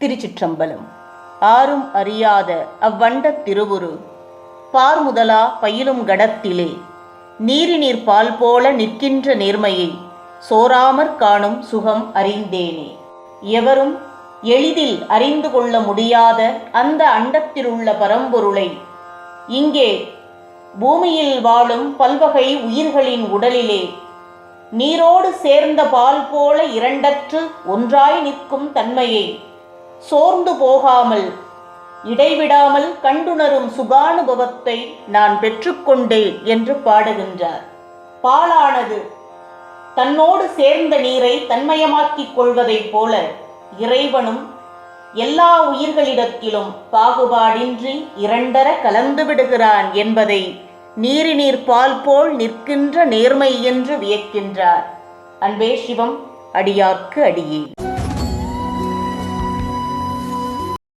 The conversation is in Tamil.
திருச்சிற்றம்பலம். ஆறும் அறியாத அவ்வண்டத் திருவுரு பார்முதலா பயிலும் கடத்திலே நீரினீர் பால் போல நிற்கின்ற நேர்மையை சோராமற் காணும் சுகம் அறிந்தேனே. எவரும் எளிதில் அறிந்து கொள்ள முடியாத அந்த அண்டத்திலுள்ள பரம்பொருளை இங்கே பூமியில் வாழும் பல்வகை உயிர்களின் உடலிலே நீரோடு சேர்ந்த பால் போல இரண்டற்று ஒன்றாய் நிற்கும் தன்மையை சோர்ந்து போகாமல் இடைவிடாமல் கண்டுணரும் சுகானுபவத்தை நான் பெற்றுக்கொண்டேன் என்று பாடுகின்றார். பாலானது தன்னோடு சேர்ந்த நீரை தன்மயமாக்கிக் கொள்வதைப் போல இறைவனும் எல்லா உயிர்களிடத்திலும் பாகுபாடின்றி இரண்டர கலந்து விடுகிறான் என்பதை நீரினீர் பால் போல் நிற்கின்ற நேர்மை என்று வியக்கின்றார். அன்பே சிவம் அடியார்க்கு அடியே.